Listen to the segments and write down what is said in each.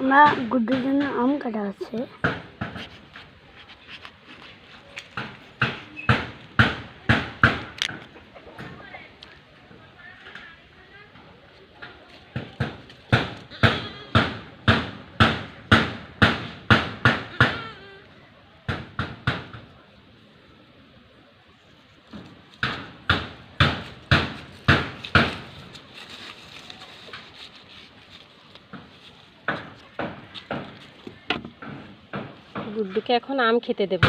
আমরা গুড্ডুর জন্য আম কাটা হচ্ছে গুড্ডুকে এখন আম খেতে দেব।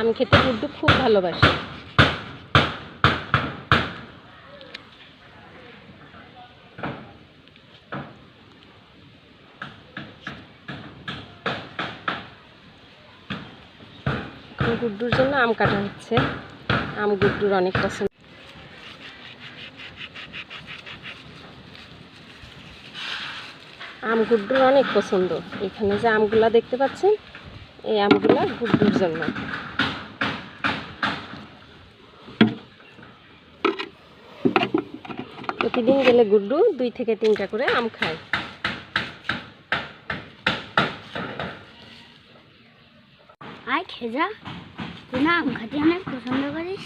আম খেতে গুড্ডু খুব ভালোবাসে। গুড্ডুর জন্য আম কাটা হচ্ছে। আম গুড্ডুর অনেক পছন্দ। আম গুড্ডুর অনেক পছন্দ। এখানে যে আমগুলা দেখতে পাচ্ছেন, এই আমগুলা গুড্ডুর জন্য। প্রতিদিন গেলে গুড্ডু দুই থেকে তিনটা করে আম খায়। আয় খেজা তুই না আম খাতে অনেক পছন্দ করিস?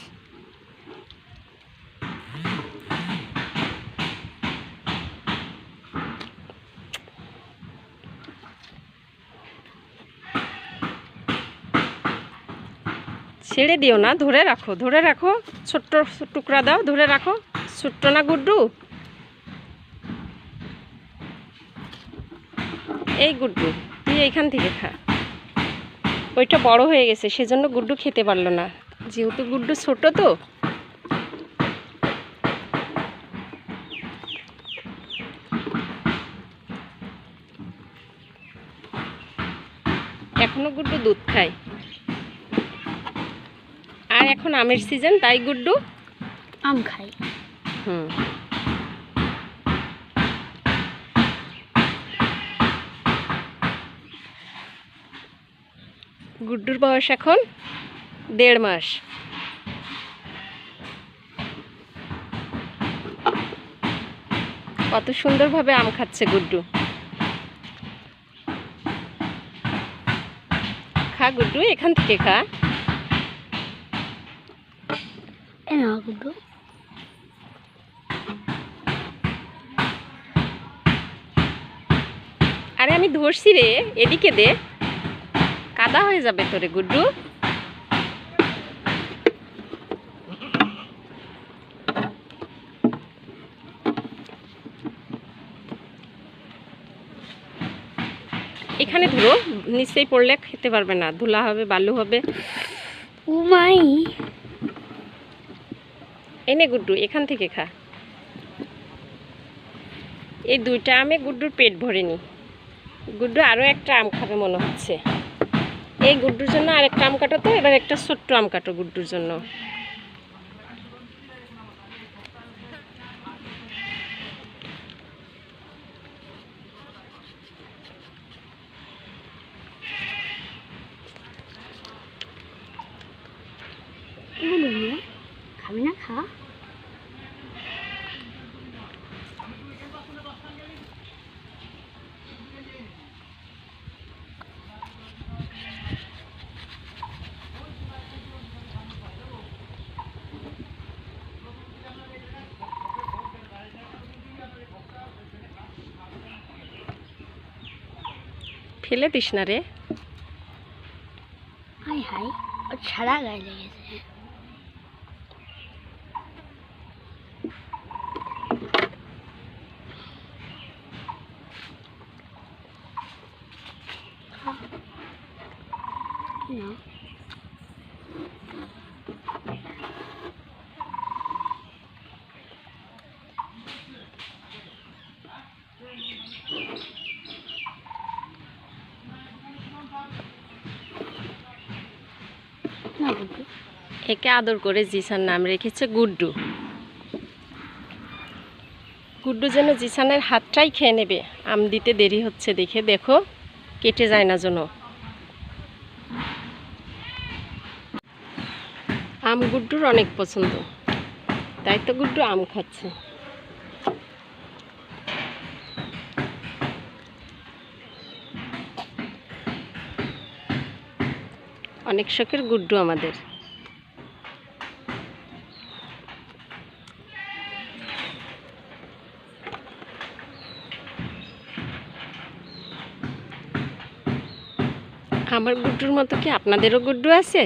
ছেড়ে দিও না, ধরে রাখো ধরে রাখো, ছোট্ট টুকরা দাও, ধরে রাখো, ছোট্ট না গুড্ডু? এই গুড্ডু, তুই এইখান থেকে খা। ওইটা বড় হয়ে গেছে, সেজন্য গুড্ডু খেতে পারল না। যেহেতু গুড্ডু ছোট তো। এখনও গুড্ডু দুধ খায়। আর এখন আমের সিজন তাই গুড্ডু? আম খাই। হুম। গুড্ডুর বয়স এখন দেড় মাস। কত সুন্দরভাবে আম খাচ্ছে গুড্ডু। খা গুড্ডু এখান থেকে খা। এ না গুড্ডু আরে আমি ধরছি রে এদিকে দে। কাদা হয়ে যাবে তোরে গুড্ডু। এখানে ধরো নিচেই পড়লে খেতে পারবে না ধুলা হবে বালু হবে। ও মাই এনে গুড্ডু, এখান থেকে খা। এই দুইটা আমে গুড্ডুর পেট ভরেনি। গুড্ডু আরও একটা আম খাবে মনে হচ্ছে। এই গুড্ডুর জন্য আরেকটা আম কাটো তো, এবার একটা ছোট্ট আম কাটো গুড্ডুর জন্য। খাবি না খা ফেলে দিস না রে। হাই হাই সারা গায়ে লেগেছে। না। একে আদর করে জিসান নাম রেখেছে গুড্ডু। গুড্ডু যেন জিসানের হাতটাই খেয়ে নেবে। আম দিতে দেরি হচ্ছে দেখে। দেখো, কেটে যায় না যেন। আম গুড্ডুর অনেক পছন্দ। তাই তো গুড্ডু আম খাচ্ছে। অনেক শখের গুড্ডু আমাদের। আমার গুড্ডুর মতো কি আপনাদেরও গুড্ডু আছে?